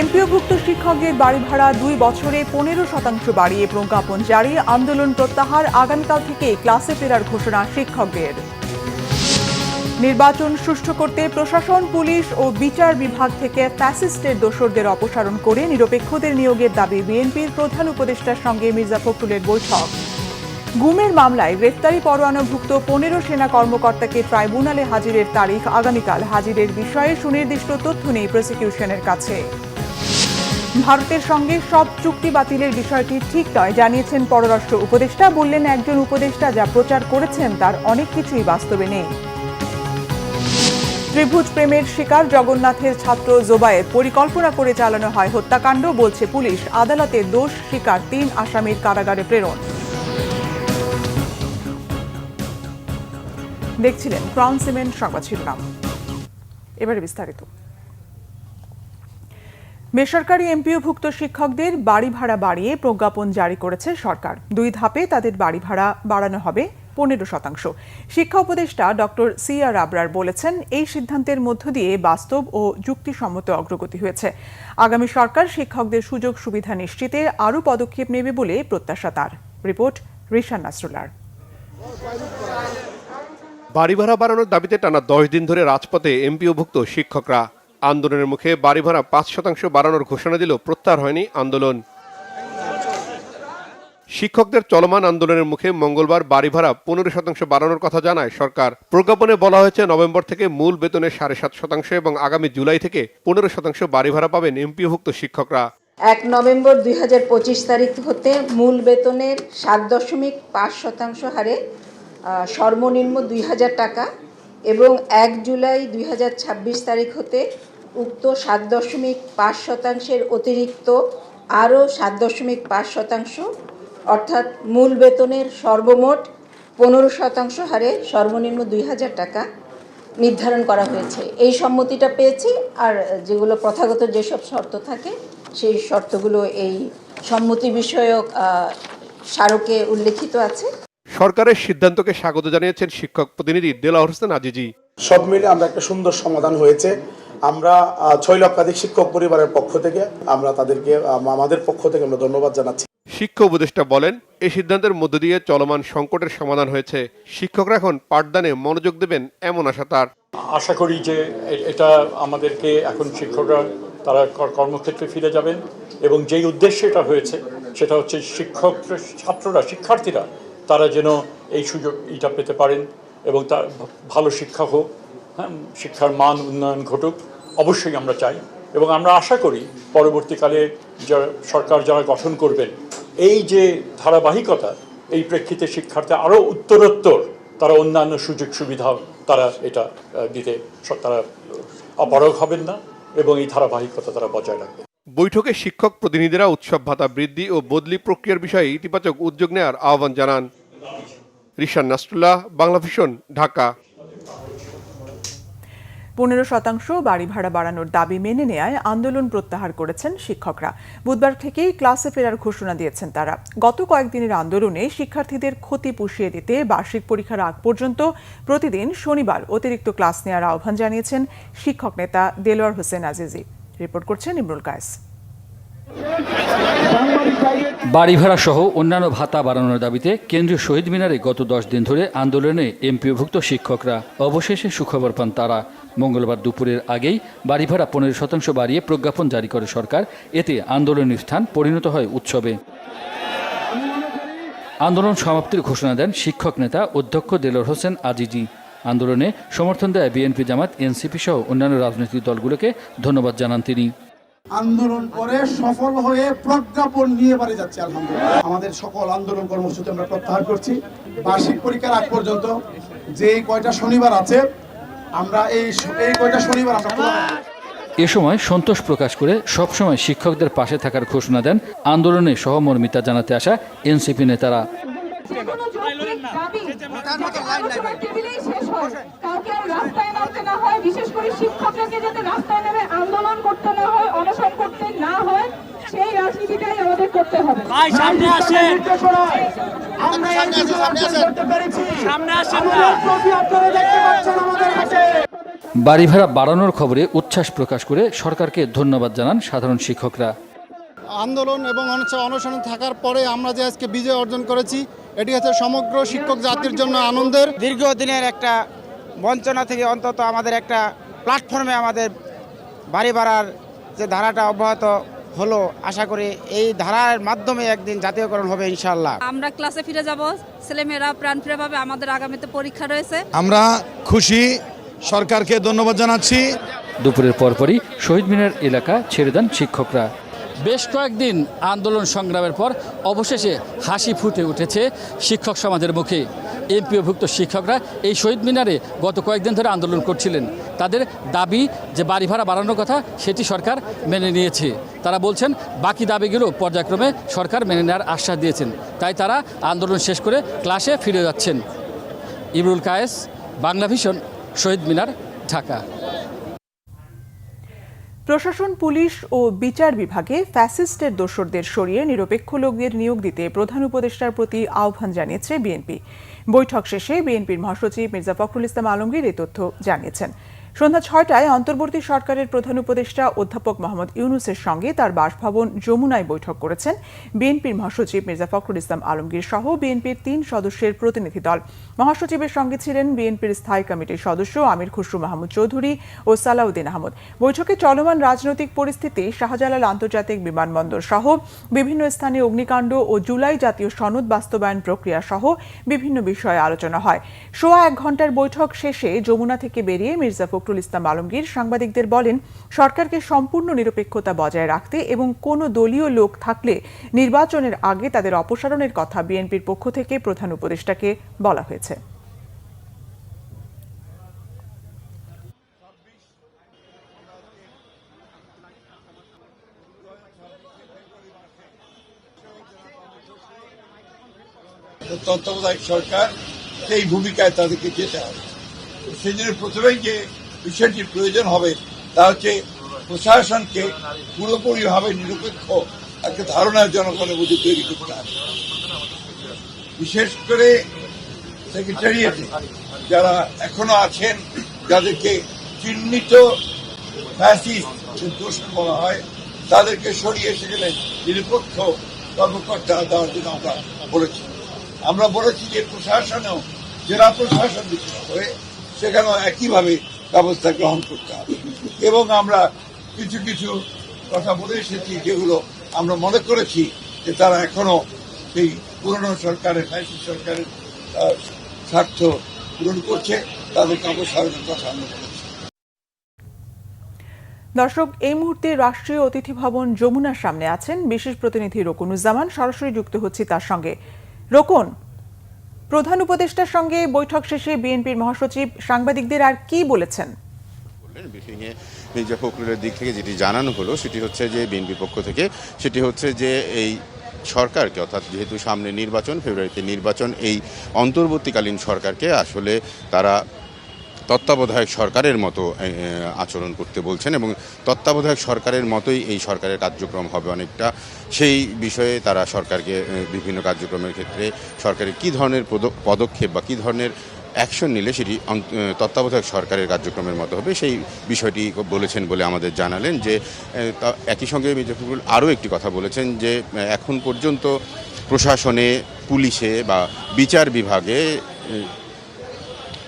এমপিওভুক্ত শিক্ষকদের বাড়ি ভাড়া দুই বছরে পনেরো শতাংশ বাড়িয়ে প্রজ্ঞাপন জারি, আন্দোলন প্রত্যাহার, আগামীকাল থেকে ক্লাসে ফেরার ঘোষণা শিক্ষকদের। নির্বাচন সুষ্ঠু করতে প্রশাসন, পুলিশ ও বিচার বিভাগ থেকে ফ্যাসিস্টের দোসরদের অপসারণ করে নিরপেক্ষদের নিয়োগের দাবি বিএনপির প্রধান উপদেষ্টার সঙ্গে মির্জা ফখরুলের বৈঠক। গুমের মামলায় গ্রেফতারি পরোয়ানাভুক্ত পনেরো সেনা কর্মকর্তাকে ট্রাইব্যুনালে হাজিরের তারিখ আগামীকাল। হাজিরের বিষয়ে সুনির্দিষ্ট তথ্য নেই প্রসিকিউশনের কাছে। ভারতের সঙ্গে সব চুক্তি বাতিলের বিষয়টি ঠিক নয়, জানিয়েছেন পররাষ্ট্র উপদেষ্টা। বললেন, একজন উপদেষ্টা যা প্রচার করেছেন তার অনেক কিছুই বাস্তবে নেই। ত্রিভুজ প্রেমের শিকার জগন্নাথের ছাত্র জোবায়ের পরিকল্পনা করে চালানো হয় হত্যাকাণ্ড, বলছে পুলিশ। আদালতে দোষ শিকার তিন আসামির কারাগারে প্রেরণ। দেখছিলেন ক্রাউন সিমেন্ট সংবাদ শিরোনাম। এবারে বিস্তারিত। বেসরকারি এমপিওভুক্ত শিক্ষকদের বাড়ি ভাড়া বাড়িয়ে প্রজ্ঞাপন জারি করেছে সরকার। দুই ধাপে তাদের বাড়ি ভাড়া বাড়ানো হবে পনেরো শতাংশ। শিক্ষা উপদেষ্টা ডক্টর সি আর আবরার বলেছেন, এই সিদ্ধান্তের মধ্য দিয়ে বাস্তব ও যুক্তিসম্মত অগ্রগতি হয়েছে। আগামী সরকার শিক্ষকদের সুযোগ সুবিধা নিশ্চিতে আরও পদক্ষেপ নেবে বলে প্রত্যাশা তার। রিপোর্ট রিশান নাসরুল্লার বাড়ি ভাড়া বাড়ানোর দাবিতে টানা দশ দিন ধরে রাজপথে এমপিওভুক্ত শিক্ষকরা আন্দোলনের মুখে বাড়ি ভাড়া পাঁচ শতাংশ বাড়ানোর ঘোষণা দিল প্রত্যাহার হয়নি আন্দোলন। শিক্ষকদের চলমান আন্দোলনের মুখে মঙ্গলবার বাড়ি ভাড়া পনেরো শতাংশ বাড়ানোর কথা জানায় সরকার। প্রজ্ঞাপনে বলা হয়েছে, নভেম্বর থেকে মূল বেতনের সাড়ে সাত শতাংশ এবং আগামী জুলাই থেকে পনেরো শতাংশ বাড়ি ভাড়া পাবেন এমপিওভুক্ত শিক্ষকরা। এক নভেম্বর দুই হাজার পঁচিশ তারিখ হতে মূল বেতনের সাত দশমিক পাঁচ শতাংশ হারে সর্বনিম্ন দুই হাজার টাকা এবং এক জুলাই দুই হাজার ছাব্বিশ তারিখ হতে উক্ত সাত দশমিক পাঁচ শতাংশের অতিরিক্ত আরও সাত দশমিক পাঁচ শতাংশ, অর্থাৎ মূল বেতনের সর্বমোট পনেরো শতাংশ হারে সর্বনিম্ন দুই হাজার টাকা নির্ধারণ করা হয়েছে। এই সম্মতিটা পেয়েছি, আর যেগুলো প্রথাগত যেসব শর্ত থাকে, সেই শর্তগুলো এই সম্মতি বিষয়ক স্মারকে উল্লেখিত আছে। সরকারের সিদ্ধান্তকে স্বাগত জানিয়েছেন শিক্ষক প্রতিনিধি দেলাওয়ার হোসেন আজিজি। সব মিলে আমরা একটা সুন্দর সমাধান হয়েছে। আমরা ছয় লক্ষাধিক শিক্ষক পরিবারের পক্ষ থেকে আমরা তাদেরকে আমাদের পক্ষ থেকে আমরা ধন্যবাদ জানাচ্ছি। শিক্ষা উপদেষ্টা বলেন এই সিদ্ধান্তের মধ্য দিয়ে চলমান সংকটের সমাধান হয়েছে। শিক্ষকরা এখন পাঠদানে মনোযোগ দেবেন এমন আশা তার। আশা করি যে এটা আমাদেরকে এখন শিক্ষকরা তারা কর- কর্মক্ষেত্রে ফিরে যাবেন এবং যেই উদ্দেশ্যে এটা হয়েছে সেটা হচ্ছে শিক্ষক ছাত্ররা শিক্ষার্থীরা তারা যেন এই সুযোগ এটা পেতে পারেন। এবং তার ভালো শিক্ষা হোক হ্যাঁ শিক্ষার মান উন্নয়ন ঘটুক, অবশ্যই আমরা চাই। এবং আমরা আশা করি পরবর্তীকালে যারা সরকার যারা গঠন করবেন, এই যে ধারাবাহিকতা, এই প্রেক্ষিতে শিক্ষার্থী আরও উত্তরোত্তর, তারা অন্যান্য সুযোগ সুবিধা তারা এটা দিতে তারা অপারগ হবেন না এবং এই ধারাবাহিকতা তারা বজায় রাখবেন। বৈঠকে শিক্ষক প্রতিনিধিরা উৎসব ভাতা বৃদ্ধি ও বদলি প্রক্রিয়ার বিষয়ে ইতিবাচক উদ্যোগ নেওয়ার আহ্বান জানান। রিশান নাসরুল্লাহ, বাংলা ভিশন, ঢাকা। পনেরো শতাংশ বাড়ি ভাড়া বাড়ানোর দাবি মেনে নেয় আন্দোলন প্রত্যাহার করেছেন শিক্ষকরা। বুধবার থেকেই ক্লাসে ফেরার ঘোষণা দিয়েছেন তারা। গত কয়েকদিনের আন্দোলনে শিক্ষার্থীদের ক্ষতি পুষিয়ে দিতে বার্ষিক পরীক্ষার আগ পর্যন্ত প্রতিদিন শনিবার অতিরিক্ত ক্লাস নেওয়ার আহ্বান জানিয়েছেন শিক্ষক নেতা দেলোয়ার হোসেন আজিজি। রিপোর্ট করছেন ইমরুল কায়েস। বাড়ি ভাড়া সহ অন্যান্য ভাতা বাড়ানোর দাবিতে কেন্দ্রীয় শহীদ মিনারে গত দশ দিন ধরে আন্দোলনে এমপিওভুক্ত শিক্ষকরা অবশেষে সুখবর পান তারা। মঙ্গলবার দুপুরের আগেই বাড়ি ভাড়া পনেরো শতাংশ বাড়িয়ে প্রজ্ঞাপন জারি করে সরকার। এতে আন্দোলনের স্থান পরিণত হয় উৎসবে। আন্দোলন সমাপ্তির ঘোষণা দেন শিক্ষক নেতা অধ্যক্ষ দেলোর হোসেন আজিজি। আন্দোলনে সমর্থন দেয় বিএনপি জামাত, এনসিপি সহ অন্যান্য রাজনৈতিক দলগুলোকে ধন্যবাদ জানান তিনি। আন্দোলন করে সফল হয়ে প্রজ্ঞাপন নিয়ে বাড়ি যাচ্ছে, আলহামদুলিল্লাহ। আমাদের সকল আন্দোলন কর্মসূচি আমরা প্রত্যাহার করছি। বার্ষিক পরীক্ষার আগ পর্যন্ত যে কয়টা শনিবার আছে, আমরা এই এই কয়টা শনিবার আমরা এ সময় সন্তোষ প্রকাশ করে সবসময় শিক্ষকদের পাশে থাকার ঘোষণা দেন আন্দোলনে সহমর্মিতা জানাতে আসা এনসিপি নেতারা যেকোনো যৌক্তিক দাবি আলোচনার টেবিলেই শেষ হয়। কাউকে রাস্তায় নামতে না হয় বিশেষ করে শিক্ষকদেরকে যাতে রাস্তায় নেমে আন্দোলন করতে না হয় অনশন করতে না হয় সেই রাজনীতিটাই আমাদের করতে হবে। সামনে আসেন। আমরা এই কিছু অর্জন করতে পেরেছি। সামনে আসেন না। আমাদের ট্রফি আপনারা দেখতে পাচ্ছেন আমাদের হাতে। বাড়ি ভাড়া বাড়ানোর খবরে উচ্ছ্বাস প্রকাশ করে সরকারকে ধন্যবাদ জানান সাধারণ শিক্ষকরা। আন্দোলন এবং অনশনে থাকার পরে আমরা যে আজকে বিজয় অর্জন করেছি এটি হচ্ছে সমগ্র শিক্ষক জাতির জন্য আনন্দের দীর্ঘদিনের একটা বঞ্চনা থেকে অন্তত আমাদের একটা প্ল্যাটফর্মে আমাদের বাড়ি বাড়ার যে ধারাটা অব্যাহত হলো আশা করি এই ধারার মাধ্যমে একদিন জাতীয়করণ হবে ইনশাল্লাহ আমরা ক্লাসে ফিরে যাব ছেলেমেয়েরা প্রাণ ফিরে পাবে আমাদের আগামীতে পরীক্ষা রয়েছে। আমরা খুশি সরকারকে ধন্যবাদ জানাচ্ছি। দুপুরের পরপরই শহীদ মিনার এলাকা ছেড়ে দেন শিক্ষকরা। বেশ কয়েকদিন আন্দোলন সংগ্রামের পর অবশেষে হাসি ফুটে উঠেছে শিক্ষক সমাজের মুখে। এমপিওভুক্ত শিক্ষকরা এই শহীদ মিনারে গত কয়েকদিন ধরে আন্দোলন করছিলেন। তাদের দাবি যে বাড়ি ভাড়া বাড়ানোর কথা সেটি সরকার মেনে নিয়েছে। তারা বলছেন, বাকি দাবিগুলো পর্যায়ক্রমে সরকার মেনে নেওয়ার আশ্বাস দিয়েছেন। তাই তারা আন্দোলন শেষ করে ক্লাসে ফিরে যাচ্ছেন। ইবরুল কায়েস বাংলা ভিশন শহীদ মিনার, ঢাকা। প্রশাসন, পুলিশ ও বিচার বিভাগে ফ্যাসিস্টের দোসরদের সরিয়ে নিরপেক্ষ লোকদের নিয়োগ দিতে প্রধান উপদেষ্টার প্রতি আহ্বান জানিয়েছে বিএনপি। বৈঠক শেষে বিএনপির মহাসচিব মির্জা ফখরুল ইসলাম আলমগীর এই তথ্য জানিয়েছেন। সন্ধ্যা ছয়টায় অন্তর্বর্তী সরকারের প্রধান উপদেষ্টা অধ্যাপক মোহাম্মদ ইউনুসের সঙ্গে তার বাসভবন যমুনায় বৈঠক করেছেন। বিএনপির মহাসচিব মির্জা ফখরুল ইসলাম আলমগীর সহ বিএনপির তিন সদস্যের প্রতিনিধি দল। মহাসচিবের সঙ্গে ছিলেন বিএনপির স্থায়ী কমিটির সদস্য আমির খুসরু মাহমুদ চৌধুরী ও সালাউদ্দিন আহমদ। বৈঠকে চলমান রাজনৈতিক পরিস্থিতি, শাহজালাল আন্তর্জাতিক বিমানবন্দর সহ বিভিন্ন স্থানে অগ্নিকাণ্ড ও জুলাই জাতীয় সনদ বাস্তবায়ন প্রক্রিয়া সহ বিভিন্ন বিষয়ে আলোচনা হয়। সোয়া এক ঘণ্টার বৈঠক শেষে যমুনা থেকে বেরিয়ে মির্জা ফখরুল ইসলাম আলমগীর সাংবাদিকদের বলেন, সরকারকে সম্পূর্ণ নিরপেক্ষতা বজায় রাখতে এবং কোনো দলীয় লোক থাকলে নির্বাচনের আগে তাদের অপসারণের কথা বিএনপির পক্ষ থেকে প্রধান উপদেষ্টাকে বলা হয়েছে। তত্ত্বাবধায়ক সরকার সেই ভূমিকায় তাদেরকে যেতে হবে। সেই জন্য প্রথমেই যে বিষয়টির প্রয়োজন হবে, তা হচ্ছে প্রশাসনকে পুরোপুরিভাবে নিরপেক্ষ একটা ধারণা জনগণের মধ্যে তৈরি করতে হবে। বিশেষ করে সেক্রেটারিয়েটে যারা এখনও আছেন, যাদেরকে চিহ্নিত ফ্যাসিস্ট দোষ বলা হয়, তাদেরকে সরিয়ে সেখানে নিরপেক্ষ কর্মকর্তা দেওয়ার জন্য আমরা বলেছি। আমরা বলেছি যে প্রশাসনেও, জেলা প্রশাসন করে, সেখানেও একইভাবে ব্যবস্থা গ্রহণ করতে হবে। এবং আমরা কিছু কিছু কথা বলে এসেছি যেগুলো আমরা মনে করেছি যে তারা এখনও সেই পুরনো সরকারের, ফ্যাসিস্ট সরকারের স্বার্থ পূরণ করছে, তাদেরকে অপসারণের কথা আমরা বলেছি। দর্শক, এই মুহূর্তে রাষ্ট্রীয় অতিথি ভবন যমুনার সামনে আছেন বিশেষ প্রতিনিধি রকুনুজ্জামান। সরাসরি যুক্ত হচ্ছি তার সঙ্গে। রোকন প্রধান উপদেষ্টার সঙ্গে বৈঠক শেষে বিএনপির মহাসচিব সাংবাদিকদের আর কি বলেছেন? বললেন ব্রিফিংয়ে মির্জা ফখরুলের দিক থেকে যেটি জানানো হলো, সেটি হচ্ছে যে বিএনপি পক্ষ থেকে, সেটি হচ্ছে যে এই সরকারকে, অর্থাৎ যেহেতু সামনে নির্বাচন, ফেব্রুয়ারিতে নির্বাচন, এই অন্তর্বর্তীকালীন সরকারকে আসলে তারা তত্ত্বাবধায়ক সরকারের মতো আচরণ করতে বলছেন এবং তত্ত্বাবধায়ক সরকারের মতোই এই সরকারের কার্যক্রম হবে অনেকটা। সেই বিষয়ে তারা সরকারকে বিভিন্ন কার্যক্রমের ক্ষেত্রে সরকারের কী ধরনের পদ- পদক্ষেপ বা কী ধরনের অ্যাকশন নিলে সেটি তত্ত্বাবধায়ক সরকারের কার্যক্রমের মতো হবে, সেই বিষয়টি বলেছেন বলে আমাদের জানালেন যে একই সঙ্গে মির্জা ফখরুল আরও একটি কথা বলেছেন যে এখন পর্যন্ত প্রশাসনে, পুলিশে বা বিচার বিভাগে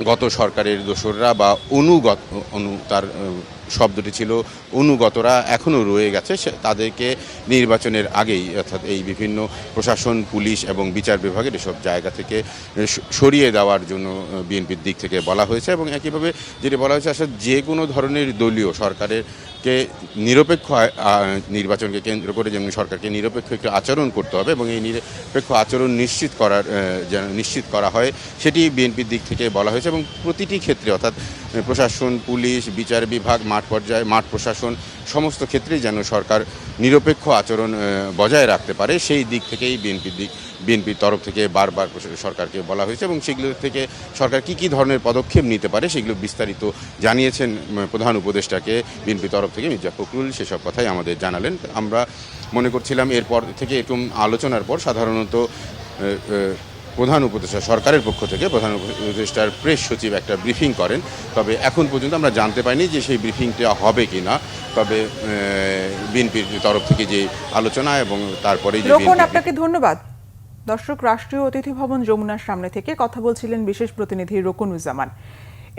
গত সরকারের দোসররা বা অনুগত, অনু, তার শব্দটি ছিল অনুগতরা এখনও রয়ে গেছে তাদেরকে নির্বাচনের আগেই, অর্থাৎ এই বিভিন্ন প্রশাসন, পুলিশ এবং বিচার বিভাগের এসব জায়গা থেকে সরিয়ে দেওয়ার জন্য বিএনপির দিক থেকে বলা হয়েছে এবং একইভাবে যেটি বলা হয়েছে, আসলে যে কোনো ধরনের দলীয় সরকারের কে নিরপেক্ষ নির্বাচনকে কেন্দ্র করে যেমন সরকারকে নিরপেক্ষ একটি আচরণ করতে হবে এবং এই নিরপেক্ষ আচরণ নিশ্চিত করার যেন নিশ্চিত করা হয় সেটি বিএনপির দিক থেকে বলা হয়েছে এবং প্রতিটি ক্ষেত্রে অর্থাৎ প্রশাসন, পুলিশ, বিচার বিভাগ, মাঠ পর্যায়ে, মাঠ প্রশাসন সমস্ত ক্ষেত্রেই যেন সরকার নিরপেক্ষ আচরণ বজায় রাখতে পারে, সেই দিক থেকেই বিএনপির দিক বিএনপির তরফ থেকে বারবার সরকারকে বলা হয়েছে এবং সেগুলো থেকে সরকার কি কি ধরনের পদক্ষেপ নিতে পারে সেগুলো বিস্তারিত জানিয়েছেন প্রধান উপদেষ্টাকে বিএনপি তরফ থেকে মির্জা ফখরুল। সেসব কথাই আমাদের জানালেন। আমরা মনে করছিলাম এরপর থেকে এরকম আলোচনার পর সাধারণত প্রধান উপদেষ্টা সরকারের পক্ষ থেকে প্রধান উপদেষ্টার প্রেস সচিব একটা ব্রিফিং করেন। তবে এখন পর্যন্ত আমরা জানতে পাইনি যে সেই ব্রিফিংটা হবে কি না তবে বিএনপির তরফ থেকে যে আলোচনা এবং তারপরে আপনাকে ধন্যবাদ। দর্শক, রাষ্ট্রীয় অতিথি ভবন যমুনার সামনে থেকে কথা বলছিলেন বিশেষ প্রতিনিধি রোকনুজ্জামান।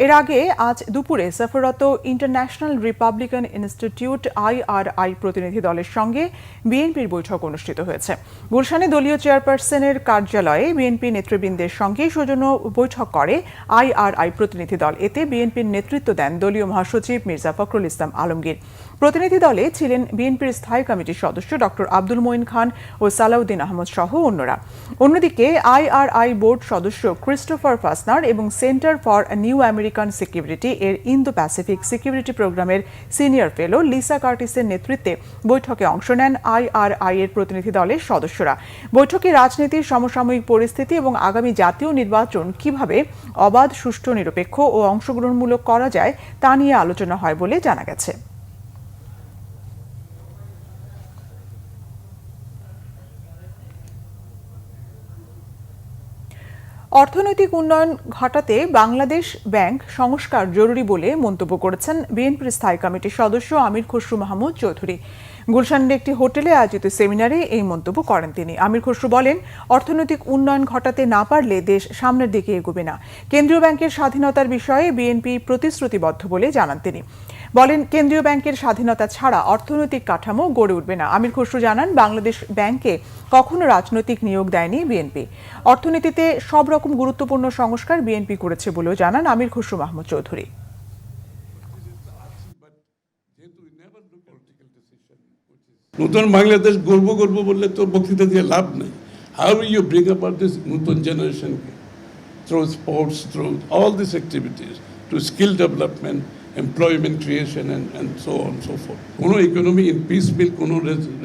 এর আগে আজ দুপুরে সফররত ইন্টারন্যাশনাল রিপাবলিকান ইনস্টিটিউট আইআরআই প্রতিনিধি দলের সঙ্গে বিএনপির বৈঠক অনুষ্ঠিত হয়েছে। গুলশানে দলীয় চেয়ারপারসনের কার্যালয়ে বিএনপি নেতৃবৃন্দের সঙ্গে সৌজন্য বৈঠক করে আইআরআই প্রতিনিধি দল। এতে বিএনপির নেতৃত্ব দেন দলীয় মহাসচিব মির্জা ফখরুল ইসলাম আলমগীর। প্রতিনিধি দলে ছিলেন বিএনপির স্থায়ী কমিটির সদস্য ডক্টর আব্দুল মঈন খান ও সালাউদ্দিন আহমদ সহ অন্যরা। অন্যদিকে আইআরআই বোর্ড সদস্য ক্রিস্টোফার ফাসনার এবং Center for New American Security এর ইন্দো প্যাসিফিক সিকিউরিটি প্রোগ্রামের সিনিয়র ফেলো লিসা কার্টিসের নেতৃত্বে বৈঠকে অংশ নেন আইআরআই এর প্রতিনিধি দলের সদস্যরা। বৈঠকে রাজনীতির সমসাময়িক পরিস্থিতি এবং আগামী জাতীয় নির্বাচন কীভাবে অবাধ, সুষ্ঠু, নিরপেক্ষ ও অংশগ্রহণমূলক করা যায় তা নিয়ে আলোচনা হয় বলে জানা গেছে। অর্থনৈতিক উন্নয়ন ঘটাতে বাংলাদেশ ব্যাংক সংস্কার জরুরি বলে মন্তব্য করেছেন বিএনপির স্থায়ী কমিটির সদস্য আমির খসরু মাহমুদ চৌধুরী। গুলশানের একটি হোটেলে আয়োজিত সেমিনারে এই মন্তব্য করেন তিনি। আমির খসরু বলেন, অর্থনৈতিক উন্নয়ন ঘটাতে না পারলে দেশ সামনের দিকে এগোবে না। কেন্দ্রীয় ব্যাংকের স্বাধীনতার বিষয়ে বিএনপি প্রতিশ্রুতিবদ্ধ বলে জানান তিনি। বলেন, কেন্দ্রীয় ব্যাংকের স্বাধীনতা ছাড়া অর্থনৈতিক কাঠামো গড়ে উঠবে না। আমির খসরু জানান, বাংলাদেশ ব্যাংকে কখনো রাজনৈতিক নিয়োগ দেয়নি বিএনপি। অর্থনীতিতে সব রকম গুরুত্বপূর্ণ সংস্কার বিএনপি করেছে বলেও জানান আমির খসরু মাহমুদ চৌধুরী। নতুন বাংলাদেশ গর্ব গর্ব বললে তো বক্তৃতা দিয়ে লাভ নেই। How you bring about this নতুন জেনারেশনকে through sports through all this activities to skill development employment creation and and so on so for কোনো ইকোনমি ইন পিস বিল কোনো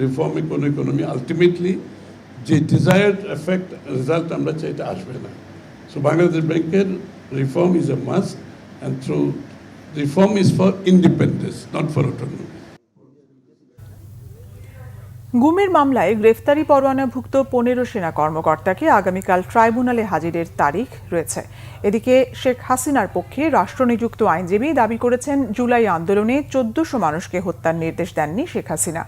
রিফর্মে কোনো ইকোনমি আলটিমেটলি যে ডিজায়ার্ড এফেক্ট রেজাল্ট আমরা চাই এটা আসবে না। সো বাংলাদেশ ব্যাংকের reform is a must and through reform is for independence not for autonomy গুমের মামলায় গ্রেফতারি পরোয়ানাভুক্ত পনেরো সেনা কর্মকর্তাকে আগামীকাল ট্রাইব্যুনালে হাজিরের তারিখ রয়েছে। এদিকে শেখ হাসিনার পক্ষে রাষ্ট্রনিযুক্ত আইনজীবী দাবি করেছেন, জুলাই আন্দোলনে চোদ্দশো মানুষকে হত্যার নির্দেশ দেননি শেখ হাসিনা।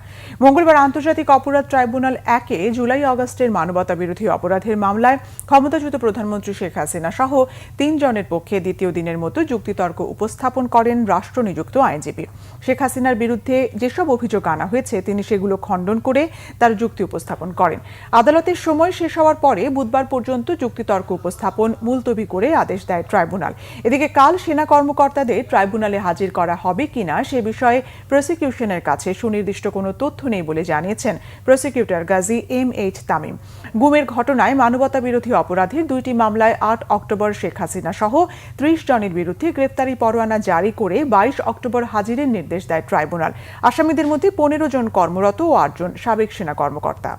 মঙ্গলবার আন্তর্জাতিক অপরাধ ট্রাইব্যুনাল একে জুলাই আগস্টের মানবতা বিরোধী অপরাধের মামলায় ক্ষমতাচ্যুত প্রধানমন্ত্রী শেখ হাসিনা সহ তিনজনের পক্ষে দ্বিতীয় দিনের মতো যুক্তিতর্ক উপস্থাপন করেন রাষ্ট্রনিযুক্ত আইনজীবী। শেখ হাসিনার বিরুদ্ধে যেসব অভিযোগ আনা হয়েছে, তিনি সেগুলো খণ্ডন করে তার যুক্তি উপস্থাপন করেন। আদালতের সময় শেষ হওয়ার পরে বুধবার পর্যন্ত যুক্তিতর্ক উপস্থাপন মুলতবি করে আদেশ দেয় ট্রাইব্যুনাল। এদিকে কাল সেনা কর্মকর্তাদের ট্রাইব্যুনালে হাজির করা হবে কিনা সে বিষয়ে প্রসিকিউশনের কাছে সুনির্দিষ্ট কোনো তথ্য নেই বলে জানিয়েছেন prosecutor Gazi M H Tamim. গুমের ঘটনায় মানবতা বিরোধী অপরাধের দুইটি মামলায় আট অক্টোবর শেখ হাসিনা সহ ত্রিশ জনের বিরুদ্ধে গ্রেপ্তারি পরোয়ানা জারি করে বাইশ অক্টোবর হাজিরের নির্দেশ দেয় ট্রাইব্যুনাল। আসামিদের মধ্যে পনেরো জন কর্মরত ও আটজন সাবেক সেনা কর্মকর্তা।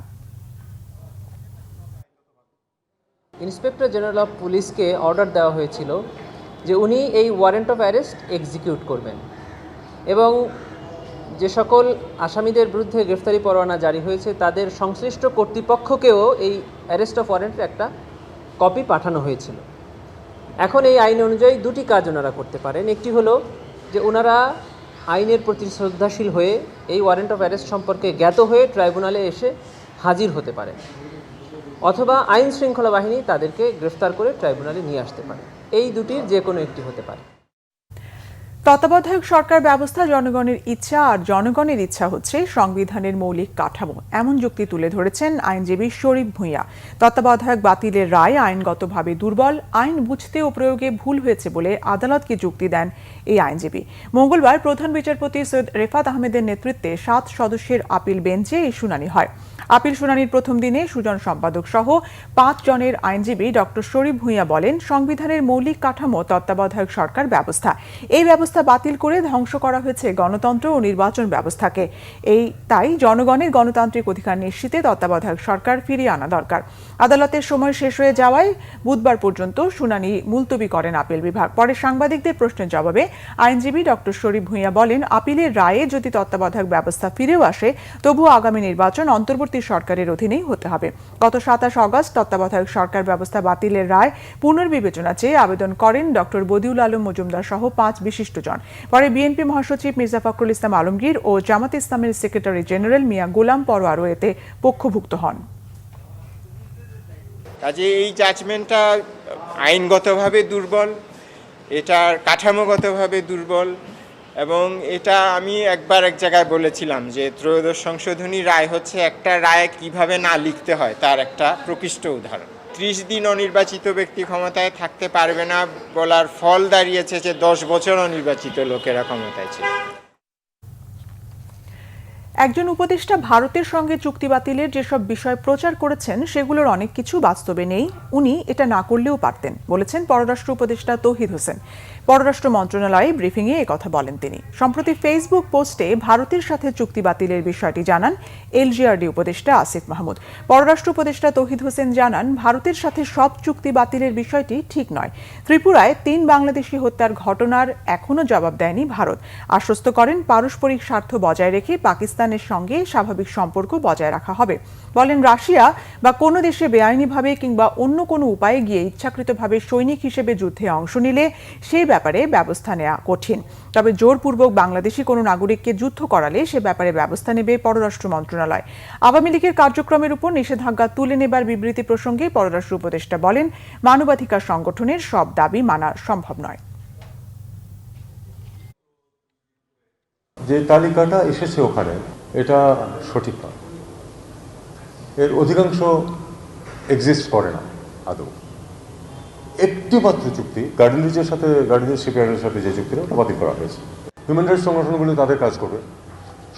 ইন্সপেক্টর জেনারেল অফ পুলিশকে অর্ডার দেওয়া হয়েছিল যে উনি এই ওয়ারেন্ট অফ অ্যারেস্ট এক্সিকিউট করবেন। এবং যে সকল আসামিদের বিরুদ্ধে গ্রেফতারি পরোয়ানা জারি হয়েছে, তাদের সংশ্লিষ্ট কর্তৃপক্ষকেও এই অ্যারেস্ট অফ ওয়ারেন্টের একটা কপি পাঠানো হয়েছিল। এখন এই আইন অনুযায়ী দুটি কাজ ওনারা করতে পারেন। একটি হলো যে ওনারা আইনের প্রতি শ্রদ্ধাশীল হয়ে এই ওয়ারেন্ট অফ অ্যারেস্ট সম্পর্কে জ্ঞাত হয়ে ট্রাইব্যুনালে এসে হাজির হতে পারে অথবা আইন শৃঙ্খলা বাহিনী তাদেরকে গ্রেফতার করে ট্রাইব্যুনালে নিয়ে আসতে পারে। এই দুটির যে কোনো একটি হতে পারে। তত্ত্বাবধায়ক সরকার ব্যবস্থা, জনগণের ইচ্ছা আর জনগণের ইচ্ছা হচ্ছে সংবিধানের মৌলিক কাঠামো। এমন যুক্তি তুলে ধরেছেন আইনজীবী শরীফ ভূঁইয়া। তত্ত্বাবধায়ক বাতিলের রায় আইনগতভাবে দুর্বল, আইন বুঝতে ও প্রয়োগে ভুল হয়েছে বলে আদালতকে যুক্তি দেন এই আইনজীবী। মঙ্গলবার প্রধান বিচারপতি সৈয়দ রেফাত আহমেদের নেতৃত্বে সাত সদস্যের আপিল বেঞ্চে এই শুনানি হয়। আপিল শুনানির প্রথম দিনে সুজন সম্পাদক সহ পাঁচ জনের আইনজীবী ডক্টর শরীফ ভূঁইয়া বলেন, সংবিধানের মৌলিক কাঠামো তত্ত্বাবধায়ক সরকার ব্যবস্থা। এই ব্যবস্থা বাতিল করে ধ্বংস করা হয়েছে গণতন্ত্র ও নির্বাচন ব্যবস্থাকে। এই, তাই জনগণের গণতান্ত্রিক অধিকার নিশ্চিতে তত্ত্বাবধায়ক সরকার ফিরিয়ে আনা দরকার। আদালতের সময় শেষ হয়ে যাওয়ায় বুধবার পর্যন্ত শুনানি মুলতবি করেন আপিল বিভাগ। পরে সাংবাদিকদের প্রশ্নের জবাবে আইনজীবী ডক্টর শরীফ ভূঁইয়া বলেন, আপিলের রায়ে যদি তত্ত্বাবধায়ক ব্যবস্থা ফিরেও আসে, তবুও আগামী নির্বাচন অন্তর্বর্তী অন্তর্বর্তী সরকারের অধীনেই হতে হবে। গত সাতাশ অগস্ট তত্ত্বাবধায়ক সরকার ব্যবস্থা বাতিলের রায় পুনর্বিবেচনা চেয়ে আবেদন করেন ডক্টর বদিউল আলম মজুমদার সহ পাঁচ বিশিষ্টজন পরে বিএনপি মহাসচিব মির্জা ফখরুল ইসলাম আলমগীর ও জামাত ইসলামের সেক্রেটারি জেনারেল মিয়া গোলাম পরোয়ারও এতে পক্ষভুক্ত হন। কাজে এই জাজমেন্টটা আইনগতভাবে দুর্বল, এটার কাঠামোগতভাবে দুর্বল এবং এটা আমি একবার এক জায়গায় বলেছিলাম যে ত্রয়োদশ সংশোধনী রায় হচ্ছে একটা রায় কীভাবে না লিখতে হয় তার একটা প্রকৃষ্ট উদাহরণ। ত্রিশ দিন অনির্বাচিত ব্যক্তি ক্ষমতায় থাকতে পারবে না বলার ফল দাঁড়িয়েছে যে দশ বছর অনির্বাচিত লোকেরা ক্ষমতায় ছিল। একজন উপদেষ্টা ভারতের সঙ্গে চুক্তি বাতিলের যেসব বিষয় প্রচার করেছেন, সেগুলোর অনেক কিছু বাস্তবে নেই। উনি এটা না করলেও পারতেন, বলেছেন পররাষ্ট্র উপদেষ্টা তৌহিদ হোসেন। পররাষ্ট্র মন্ত্রণালয়ে ব্রিফিংয়ে কথা বলেন তিনি। সম্প্রতি ফেসবুক পোস্টে ভারতের সাথে চুক্তি বাতিলের বিষয়টি জানান এলজিআরডি উপদেষ্টা আসিফ মাহমুদ। পররাষ্ট্র উপদেষ্টা তৌহিদ হোসেন জানান, ভারতের সাথে সব চুক্তি বাতিলের বিষয়টি ঠিক নয়। ত্রিপুরায় তিন বাংলাদেশি হত্যার ঘটনার এখনও জবাব দেয়নি ভারত। আশ্বস্ত করেন, পারস্পরিক স্বার্থ বজায় রেখে পাকিস্তানের সঙ্গে স্বাভাবিক সম্পর্ক বজায় রাখা হবে। বলেন, রাশিয়া বা কোনো দেশে বেআইনিভাবে কিংবা অন্য কোনো উপায়ে গিয়ে ইচ্ছাকৃতভাবে সৈনিক হিসেবে যুদ্ধে অংশ নিলে সেই ব্যাপারে ব্যবস্থা নেওয়া কঠিন। তবে জোরপূর্বক বাংলাদেশি কোনো নাগরিককে যুদ্ধ করালে সে ব্যাপারে ব্যবস্থা নেবে পররাষ্ট্র মন্ত্রণালয়। আওয়ামী লীগের কার্যক্রমের উপর নিষেধাজ্ঞা তুলে নেবার বিবৃতি প্রসঙ্গে পররাষ্ট্র উপদেষ্টা বলেন, মানবাধিকার সংগঠনের সব দাবি মানা সম্ভব নয়। যে তালিকাটা এসেছে ওখানে, এটা সঠিক নয়। এর অধিকাংশ এক্সিস্ট করে না আদৌ। একটি মাত্র চুক্তি, গার্ডেনরিজের সাথে, গার্ডেনরিজ শিপইয়ার্ডের সাথে যে চুক্তিটা, ওটা বাতিল করা হয়েছে। হিউম্যান রাইটস সংগঠনগুলো তাদের কাজ করবে।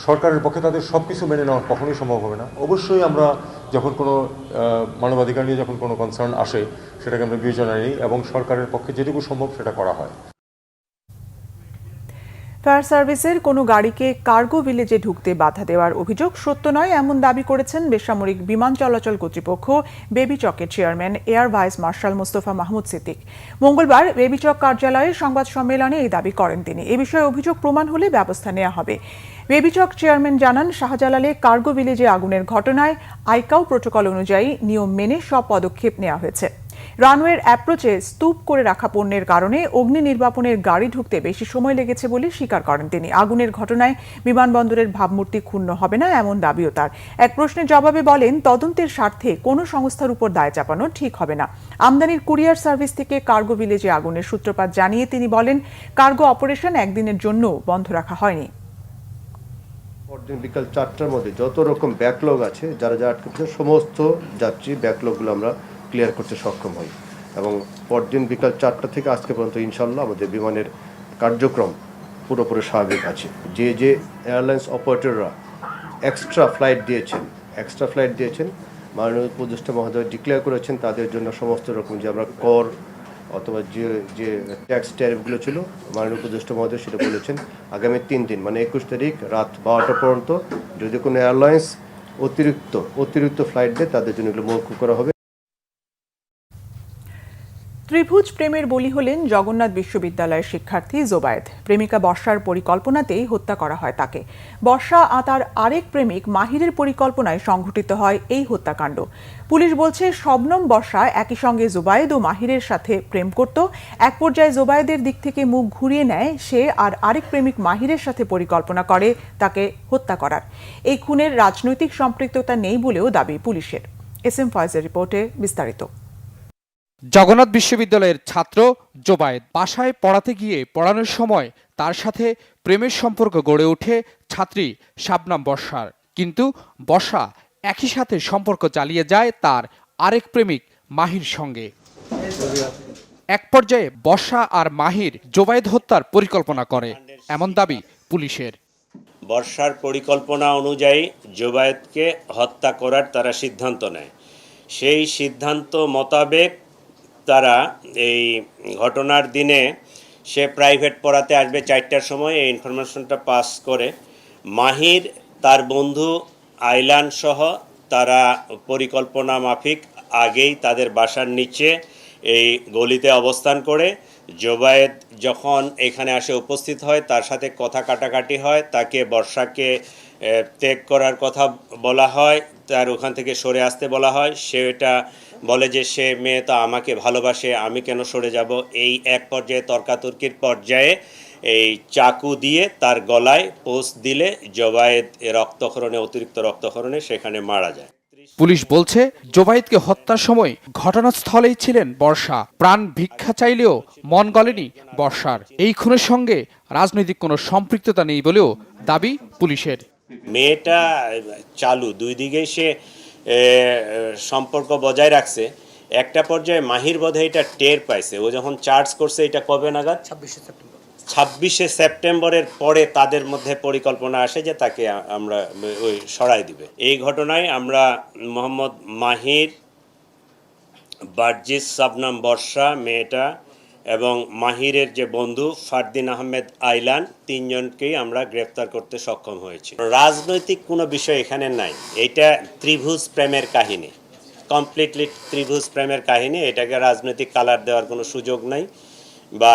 সরকারের পক্ষে তাদের সব কিছু মেনে নেওয়া কখনোই সম্ভব হবে না। অবশ্যই আমরা যখন কোনো মানবাধিকার নিয়ে যখন কোনো কনসার্ন আসে, সেটাকে আমরা বিবেচনা নিই এবং সরকারের পক্ষে যেটুকু সম্ভব সেটা করা হয়। ফায়ার সার্ভিসের কোনো গাড়িকে কার্গো ভিলেজে ঢুকতে বাধা দেওয়ার অভিযোগ সত্য নয়, এমন দাবি করেছেন বেসামরিক বিমান চলাচল কর্তৃপক্ষ বেবি চকের chairman, air vice marshal Mostafa Mahmud Siddique. মঙ্গলবার বেবি চক কার্যালয়ে সংবাদ সম্মেলনে এই দাবি করেন তিনি। এ বিষয়ে অভিযোগ প্রমাণ হলে ব্যবস্থা নেওয়া হবে। বেবিচক চেয়ারম্যান জানান, শাহজালালে কার্গো ভিলেজে আগুনের ঘটনায় আইকাও প্রোটোকল অনুযায়ী নিয়ম মেনে সব পদক্ষেপ নেওয়া হয়েছে। রানওয়ের অ্যাপ্রোচে স্তূপ করে রাখা পণ্যের কারণে অগ্নি নির্বাপনের গাড়ি ঢুকতে বেশি সময় লেগেছে বলে স্বীকার করেন তিনি। আগুনের ঘটনায় বিমানবন্দরের ভাবমূর্তি ক্ষুণ্ণ হবে না এমন দাবিও তার। এক প্রশ্নের জবাবে বলেন, তদন্তের স্বার্থে কোনো সংস্থার উপর দায় চাপানো ঠিক হবে না। আমদানির কুরিয়ার সার্ভিস থেকে কার্গো ভিলেজে আগুনের সূত্রপাত জানিয়ে তিনি বলেন, কার্গো অপারেশন একদিনের জন্য বন্ধ রাখা হয়নি। পরদিন বিকাল চারটার মধ্যে যত রকম ব্যাকলগ আছে, যারা যা আটকে সমস্ত যাত্রী ব্যাকলগগুলো আমরা ক্লিয়ার করতে সক্ষম হই। এবং পরদিন বিকাল চারটা থেকে আজকে পর্যন্ত ইনশাল্লাহ আমাদের বিমানের কার্যক্রম পুরোপুরি স্বাভাবিক আছে। যে যে এয়ারলাইন্স অপারেটররা এক্সট্রা ফ্লাইট দিয়েছেন এক্সট্রা ফ্লাইট দিয়েছেন, মাননীয় উপদেষ্টা মহোদয় ডিক্লেয়ার করেছেন তাদের জন্য সমস্ত রকম যে আমরা কর অথবা যে যে ট্যাক্স ট্যারিফগুলো ছিল, মাননীয় উপদেষ্টা মহোদয় সেটা বলেছেন আগামী তিন দিন মানে একুশ তারিখ রাত বারোটা পর্যন্ত যদি কোনো এয়ারলাইন্স অতিরিক্ত অতিরিক্ত ফ্লাইট দেয় তাদের জন্য এগুলো মৌকুব করা হবে। ত্রিভুজ প্রেমের বলি হলেন জগন্নাথ বিশ্ববিদ্যালয়ের শিক্ষার্থী জোবায়েদ। প্রেমিকা বর্ষার পরিকল্পনাতেই হত্যা করা হয় তাকে। বর্ষা আর তার আরেক প্রেমিক মাহিরের পরিকল্পনায় সংঘটিত হয় এই হত্যাকাণ্ড। পুলিশ বলছে, শবনম বর্ষা একই সঙ্গে জোবায়েদ ও মাহিরের সাথে প্রেম করত। এক পর্যায়ে জোবায়েদের দিক থেকে মুখ ঘুরিয়ে নেয় সে আর আরেক প্রেমিক মাহিরের সাথে পরিকল্পনা করে তাকে হত্যা করার। এই খুনের রাজনৈতিক সম্পৃক্ততা নেই বলেও দাবি পুলিশের। এস এম ফয়েজের রিপোর্টে বিস্তারিত। জগন্নাথ বিশ্ববিদ্যালয়ের ছাত্র জোবায়েদ বাসায় পড়াতে গিয়ে পড়ানোর সময় তার সাথে প্রেমের সম্পর্ক গড়ে ওঠে ছাত্রী শাবনাম বর্ষার। কিন্তু বর্ষা একই সাথে সম্পর্ক চালিয়ে যায় তার আরেক প্রেমিক মাহির সঙ্গে। এক পর্যায়ে বর্ষা আর মাহির জোবায়েদ হত্যার পরিকল্পনা করে, এমন দাবি পুলিশের। বর্ষার পরিকল্পনা অনুযায়ী জোবায়েতকে হত্যা করার তারা সিদ্ধান্ত নেয়। সেই সিদ্ধান্ত মোতাবেক তারা এই ঘটনার দিনে সে প্রাইভেট পড়াতে আসবে চারটার সময়, এই ইনফরমেশনটা পাস করে। মাহির, তার বন্ধু আইলান সহ তারা পরিকল্পনা মাফিক আগেই তাদের বাসার নিচে এই গলিতে অবস্থান করে। জোবায়েদ যখন এখানে আসে উপস্থিত হয়, তার সাথে কথা কাটাকাটি হয়, তাকে বর্ষাকে ত্যাগ করার কথা বলা হয়, তার ওখান থেকে সরে আসতে বলা হয়। সে এটা বলে যে সে মেয়ে তো আমাকে ভালোবাসে আমি কেন সরে যাব? এই এক পর্যায়ে তর্কাতর্কির পর্যায়ে এই চাকু দিয়ে তার গলায় পোস্ট দিলে জবায়েত রক্তক্ষরণে অতিরিক্ত রক্তক্ষরণে সেখানে মারা যায়। পুলিশ বলছে জোবাইদকে হত্যার সময় ঘটনাস্থলেই ছিলেন বর্ষা। প্রাণ ভিক্ষা চাইলেও মন গলেনি বর্ষার। এই খুনের সঙ্গে রাজনৈতিক কোনো সম্পৃক্ততা নেই বলেও দাবি পুলিশের। মেয়েটা চালু দুই দিকে সে সম্পর্ক বজায় রাখছে একটা পর্যায়ে মাহির বোধহয় এটা টের পাইছে। ও যখন চার্জ করছে এটা কবে নাগাদ? ছাব্বিশে সেপ্টেম্বর। ছাব্বিশে সেপ্টেম্বরের পরে তাদের মধ্যে পরিকল্পনা আসে যে তাকে আমরা ওই সরাই দিবে। এই ঘটনায় আমরা মোহাম্মদ মাহির বার্জিস সাবনাম বর্ষা মেয়েটা এবং মাহিরের যে বন্ধু ফারদিন আহমেদ আইলান তিনজনকেই আমরা গ্রেফতার করতে সক্ষম হয়েছি। রাজনৈতিক কোনো বিষয় এখানে নাই। এটা ত্রিভুজ প্রেমের কাহিনী। কমপ্লিটলি ত্রিভুজ প্রেমের কাহিনী। এটাকে রাজনৈতিক কালার দেওয়ার কোনো সুযোগ নাই বা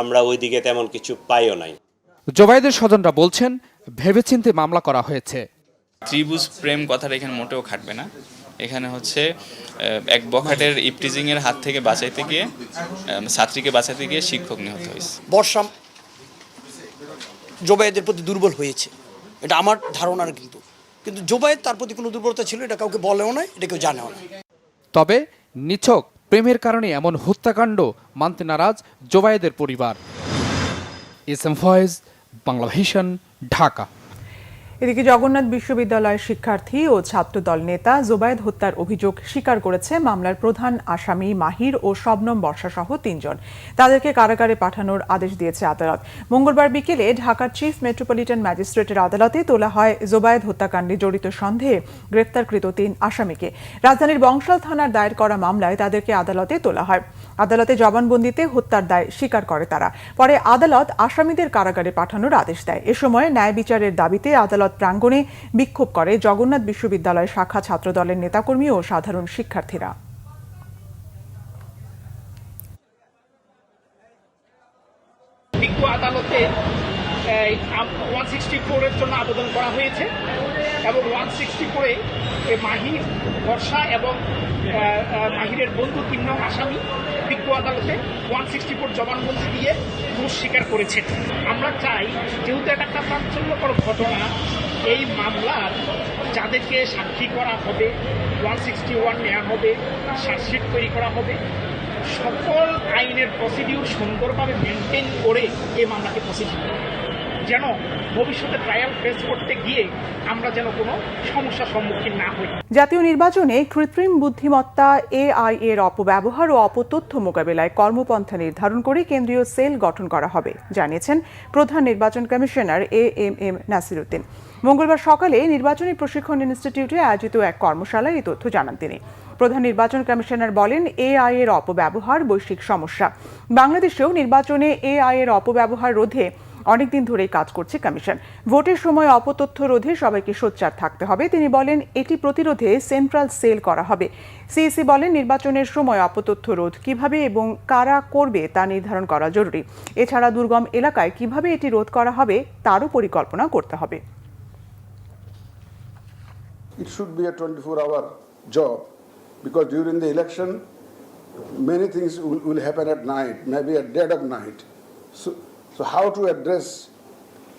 আমরা ওইদিকে তেমন কিছু পাইও নাই। জোবাইদের স্বজনরা বলছেন ভেবেচিন্তে মামলা করা হয়েছে। ত্রিভুজ প্রেম কথাটা এখানে মোটেও খাটবে না। এখানে হচ্ছে এক বখাটের ইপটিজিং এর হাত থেকে বাঁচাইতে গিয়ে ছাত্রীকে বাঁচাতে গিয়ে শিক্ষক নিহত হয়েছে। বর্ষা জোবায়েদের প্রতি দুর্বল হয়েছে। এটা আমার ধারণার কিন্তু। কিন্তু জোবায়েদ তার প্রতি কোনো দুর্বলতা ছিল এটা কাউকে বলেও না এটা কেউ জানেও না তবে নিছক প্রেমের কারণে এমন হত্যাকাণ্ড মানতে নারাজ জোবায়েদের পরিবার। S M Foyez Bangla Vision Dhaka. এদিকে জগন্নাথ বিশ্ববিদ্যালয়ের শিক্ষার্থী ও ছাত্রদল নেতা জোবায়েদ হত্যার অভিযোগ স্বীকার করেছে মামলার প্রধান আসামি মাহির ও শবনম বর্ষা সহ তিনজন। তাদেরকে কারাগারে পাঠানোর আদেশ দিয়েছে আদালত। মঙ্গলবার বিকেলে ঢাকার চিফ মেট্রোপলিটন ম্যাজিস্ট্রেটের আদালতে তোলা হয় জোবায়েদ হত্যাকাণ্ডে জড়িত সন্দেহে গ্রেপ্তারকৃত তিন আসামিকে। রাজধানীর বংশাল থানার দায়ের করা মামলায় তাদেরকে আদালতে তোলা হয়। আদালতে জবানবন্দিতে হত্যার দায় স্বীকার করে তারা। পরে আদালত আসামিদের কারাগারে পাঠানোর আদেশ দেয়। এ সময় ন্যায় বিচারের দাবিতে আদালত প্রাঙ্গণে বিক্ষোভ করে জগন্নাথ বিশ্ববিদ্যালয় শাখা ছাত্রদলের নেতাকর্মী ও সাধারণ শিক্ষার্থীরা। বিজ্ঞ আদালতে ওয়ান সিক্সটি ফোরের জন্য আবেদন করা হয়েছে এবং ওয়ান সিক্সটি ফোরে মাহির বর্ষা এবং মাহিরের বন্ধু তিন নং আসামি বিজ্ঞ আদালতে ওয়ান সিক্সটি ফোর জবানবন্দি দিয়ে দোষ স্বীকার করেছেন আমরা চাই, যেহেতু এটা একটা চাঞ্চল্যকর ঘটনা, এই মামলার যাদেরকে সাক্ষী করা হবে ওয়ান সিক্সটি ওয়ান নেওয়া হবে চার্জশিট তৈরি করা হবে, সকল আইনের প্রসিডিউর সুন্দরভাবে মেনটেন করে এই মামলাকে প্রসিডিউর যেন ভবিষ্যতে ট্রায়াল ফেস করতে গিয়ে আমরা যেন কোনো সমস্যার সম্মুখীন না হই। জাতীয় নির্বাচনে কৃত্রিম বুদ্ধিমত্তা, এআই এর অপব্যবহার ও অপতথ্য মোকাবেলায় কর্মপন্থা নির্ধারণ করে কেন্দ্রীয় সেল গঠন করা হবে, জানিয়েছেন প্রধান নির্বাচন commissioner A M M Nasiruddin. মঙ্গলবার সকালে নির্বাচনী প্রশিক্ষণ ইনস্টিটিউটে আয়োজিত এক কর্মশালায় এই তথ্য জানান তিনি। প্রধান নির্বাচন কমিশনার বলেন, এআই এর অপব্যবহার বৈশ্বিক সমস্যা। বাংলাদেশেও নির্বাচনে এআই এর অপব্যবহার রোধে অনেকদিন ধরেই কাজ করছে কমিশন। ভোটের সময় অপতথ্য রোধে সবাইকে সোচ্চার থাকতে হবে। তিনি বলেন এটি প্রতিরোধে সেন্ট্রাল সেল করা হবে। সিইসি বলেন নির্বাচনের সময় অপতথ্য রোধ কীভাবে এবং কারা করবে তা নির্ধারণ করা জরুরি। এছাড়া দুর্গম এলাকায় কীভাবে এটি রোধ করা হবে তারও পরিকল্পনা করতে হবে। It should be a 24 hour job because during the election many things will, will happen at night maybe at dead of night. So, so how to address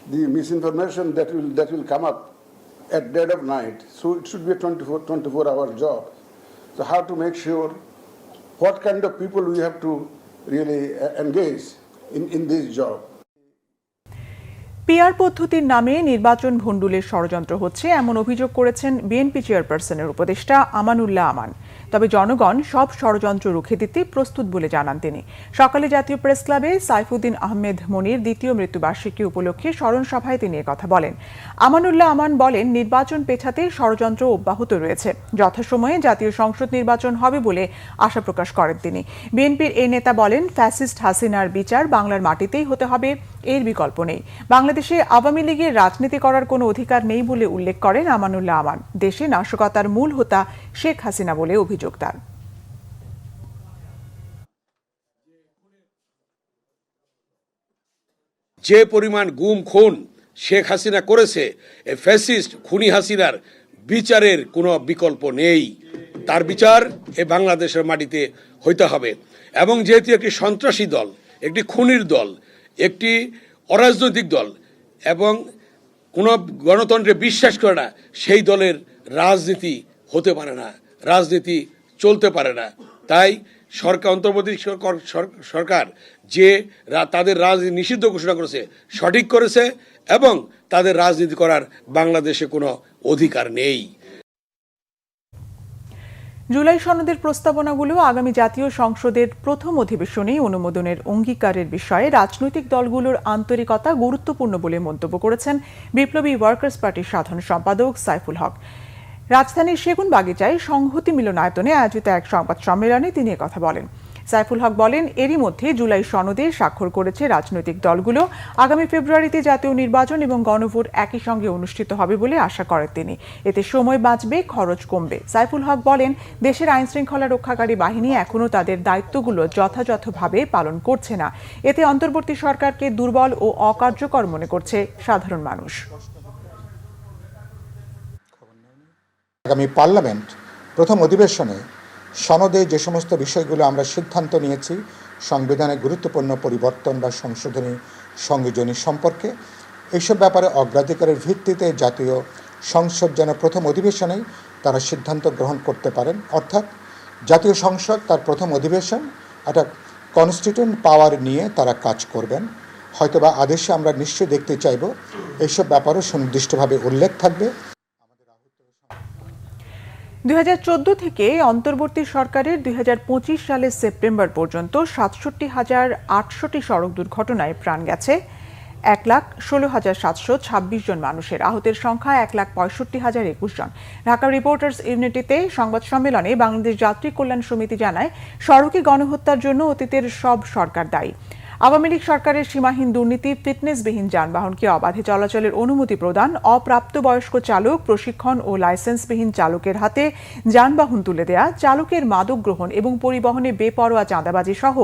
the misinformation that will that will come up at dead of night? So it should be a 24 24 hour job. So how to make sure what kind of people we have to really uh, engage in, in this job PR পদ্ধতির নামে নির্বাচন ভণ্ডুলের ষড়যন্ত্র হচ্ছে, এমন অভিযোগ করেছেন BNP চেয়ারপারসনের উপদেষ্টা আমানুল্লাহ আমান। তবে জনগণ সব ষড়যন্ত্র রুখে দিতে প্রস্তুত বলে জানান তিনি। সকালে জাতীয় প্রেস ক্লাবে সাইফুদ্দিন আহমেদ মনির দ্বিতীয় মৃত্যুবার্ষিকী উপলক্ষে স্মরণ সভায় তিনি কথা বলেন। আমানুল্লাহ আমান বলেন, নির্বাচন পেছাতে ষড়যন্ত্র অব্যাহত রয়েছে। যথাসময়ে জাতীয় সংসদ নির্বাচন হবে বলে আশা প্রকাশ করেন তিনি। বিএনপির এই নেতা বলেন, ফ্যাসিস্ট হাসিনার বিচার বাংলার মাটিতেই হতে হবে। এর বিকল্প নেই। বাংলাদেশে আওয়ামী লীগের রাজনীতি করার কোনো অধিকার নেই বলে উল্লেখ করেন আমানুল্লাহ আমান। দেশে নাশকতার মূল হোতা শেখ হাসিনা বলে অভিযোগ তার। যে পরিমাণ গুম, খুন শেখ হাসিনা করেছে, এ ফ্যাসিস্ট খুনি হাসিনার বিচারের কোনো বিকল্প নেই। তার বিচার এ বাংলাদেশের মাটিতে হইতে হবে। এবং যেহেতু একটি সন্ত্রাসী দল, একটি খুনির দল একটি অরাজনৈতিক দল এবং কোনো গণতন্ত্রে বিশ্বাস করে না, সেই দলের রাজনীতি হতে পারে না, রাজনীতি চলতে পারে না। তাই সরকার, অন্তর্বর্তী সরকার- যে তাদের রাজনীতি নিষিদ্ধ ঘোষণা করেছে, সঠিক করেছে এবং তাদের রাজনীতি করার বাংলাদেশে কোনো অধিকার নেই। জুলাই সনদের প্রস্তাবনাগুলো আগামী জাতীয় সংসদের প্রথম অধিবেশনে অনুমোদনের অঙ্গীকারের বিষয়ে রাজনৈতিক দলগুলোর আন্তরিকতা গুরুত্বপূর্ণ বলে মন্তব্য করেছেন বিপ্লবী ওয়ার্কার্স পার্টির সাধারণ সম্পাদক সাইফুল হক। রাজধানীর সেগুন বাগিচায় সংহতি মিলনায়তনে আয়োজিত এক সংবাদ সম্মেলনে তিনি কথা বলেন। সাইফুল হক বলেন, এরই মধ্যে জুলাই সনদে স্বাক্ষর করেছে রাজনৈতিক দলগুলো। আগামী ফেব্রুয়ারিতে জাতীয় নির্বাচন এবং গণভোট একই সঙ্গে অনুষ্ঠিত হবে বলে আশা করেন তিনি। এতে সময় বাঁচবে, খরচ কমবে। সাইফুল হক বলেন, দেশের আইন শৃঙ্খলা রক্ষাকারী বাহিনী এখনও তাদের দায়িত্বগুলো যথাযথভাবে পালন করছে না। এতে অন্তর্বর্তী সরকারকে দুর্বল ও অকার্যকর মনে করছে সাধারণ মানুষ। আগামী পার্লামেন্ট প্রথম অধিবেশনে সনদে যে সমস্ত বিষয়গুলো আমরা সিদ্ধান্ত নিয়েছি, সংবিধানে গুরুত্বপূর্ণ পরিবর্তন বা সংশোধনী সংযোজনী সম্পর্কে, এইসব ব্যাপারে অগ্রাধিকারের ভিত্তিতে জাতীয় সংসদ যেন প্রথম অধিবেশনেই তারা সিদ্ধান্ত গ্রহণ করতে পারেন। অর্থাৎ জাতীয় সংসদ তার প্রথম অধিবেশন একটা কনস্টিটিউন্ট পাওয়ার নিয়ে তারা কাজ করবেন। হয়তোবা আদেশে আমরা নিশ্চয়ই দেখতে চাইব, এইসব ব্যাপারও সুনির্দিষ্টভাবে উল্লেখ থাকবে। দুই হাজার চোদ্দ থেকে অন্তর্বর্তী সরকারের দুই হাজার পঁচিশ সালের সেপ্টেম্বর পর্যন্ত সাতষট্টি হাজার আটশোটি সড়ক দুর্ঘটনায় প্রাণ গেছে। এক লাখ ষোলো হাজার সাতশো ছাব্বিশ জন মানুষের আহতের সংখ্যা, এক লাখ পঁয়ষট্টি হাজার একুশ জন। ঢাকা রিপোর্টার্স ইউনিটিতে সংবাদ সম্মেলনে বাংলাদেশ যাত্রী কল্যাণ সমিতি জানায়, সড়কে গণহত্যার জন্য অতীতের সব সরকার দায়ী। আওয়ামী লীগ সরকারের সীমাহীন দুর্নীতি, ফিটনেসবিহীন যানবাহনকে অবাধে চলাচলের অনুমতি প্রদান, অপ্রাপ্তবয়স্ক চালক, প্রশিক্ষণ ও লাইসেন্সবিহীন চালকের হাতে যানবাহন তুলে দেয়া, চালকের মাদক গ্রহণ এবং পরিবহনে বেপরোয়া চাঁদাবাজি সহ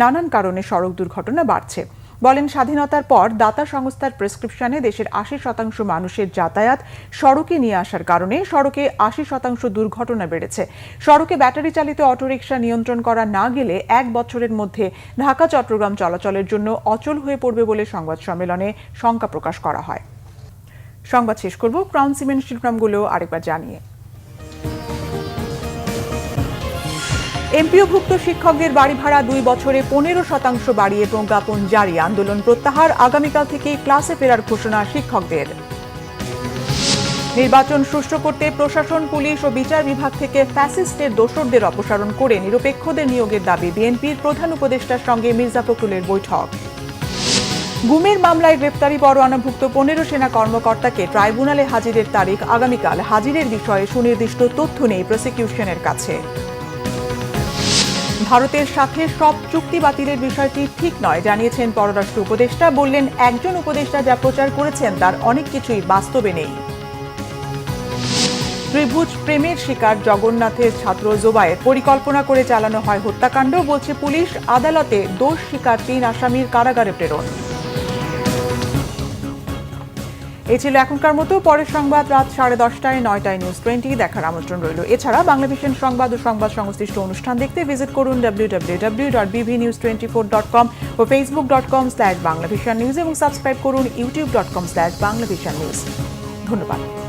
নানান কারণে সড়ক দুর্ঘটনা বাড়ছে। বলেন, স্বাধীনতার পর দাতা সংস্থার প্রেসক্রিপশনে দেশের আশি শতাংশ মানুষের যাতায়াত সড়কে নিয়ে আসার কারণে সড়কে আশি শতাংশ দুর্ঘটনা বেড়েছে। সড়কে ব্যাটারি চালিত অটোরিকশা নিয়ন্ত্রণ করা না গেলে এক বছরের মধ্যে ঢাকা চট্টগ্রাম চলাচলের জন্য অচল হয়ে পড়বে বলে সংবাদ সম্মেলনে শঙ্কা প্রকাশ করা হয়। সংবাদ শেষ করব। ক্রাউন সিমেন্ট শিল্পগ্রামগুলো আরেকবার জানিয়ে। এমপিওভুক্ত শিক্ষকদের বাড়ি ভাড়া দুই বছরে পনেরো শতাংশ বাড়িয়ে প্রজ্ঞাপন জারি। আন্দোলন প্রত্যাহার আগামীকাল থেকে ক্লাসে ফেরার ঘোষণা শিক্ষকদের। নির্বাচন সুষ্ঠু করতে প্রশাসন, পুলিশ ও বিচার বিভাগ থেকে ফ্যাসিস্টের দোসরদের অপসারণ করে নিরপেক্ষদের নিয়োগের দাবি বিএনপির প্রধান উপদেষ্টার সঙ্গে মির্জা ফখরুলের বৈঠক। গুমের মামলায় গ্রেপ্তারি পরোয়ানাভুক্ত পনেরো সেনা কর্মকর্তাকে ট্রাইব্যুনালে হাজিরের তারিখ আগামীকাল। হাজিরের বিষয়ে সুনির্দিষ্ট তথ্য নেই প্রসিকিউশনের কাছে। ভারতের সাথে সব চুক্তি বাতিলের বিষয়টি ঠিক নয়, জানিয়েছেন পররাষ্ট্র উপদেষ্টা। বললেন, একজন উপদেষ্টা যা প্রচার করেছেন তার অনেক কিছুই বাস্তবে নেই। ত্রিভুজ প্রেমের শিকার জগন্নাথের ছাত্র জোবায়ের পরিকল্পনা করে চালানো হয় হত্যাকাণ্ড, বলছে পুলিশ। আদালতে দোষ শিকার তিন আসামির কারাগারে প্রেরণ। এই ছিল এখনকার মতো। পরের সংবাদ রাত সাড়ে দশটায়, নয়টায় নিউজ টোয়েন্টি দেখার আমন্ত্রণ রইল। এছাড়া বাংলা ভিশন সংবাদ ও সংবাদ সংশ্লিষ্ট অনুষ্ঠান দেখতে ভিজিট করুন W W W dot BV news twenty four dot com ও Facebook dot com slash Bangla Vision news এবং সাবস্ক্রাইব করুন YouTube dot com slash Bangla Vision news ধন্যবাদ।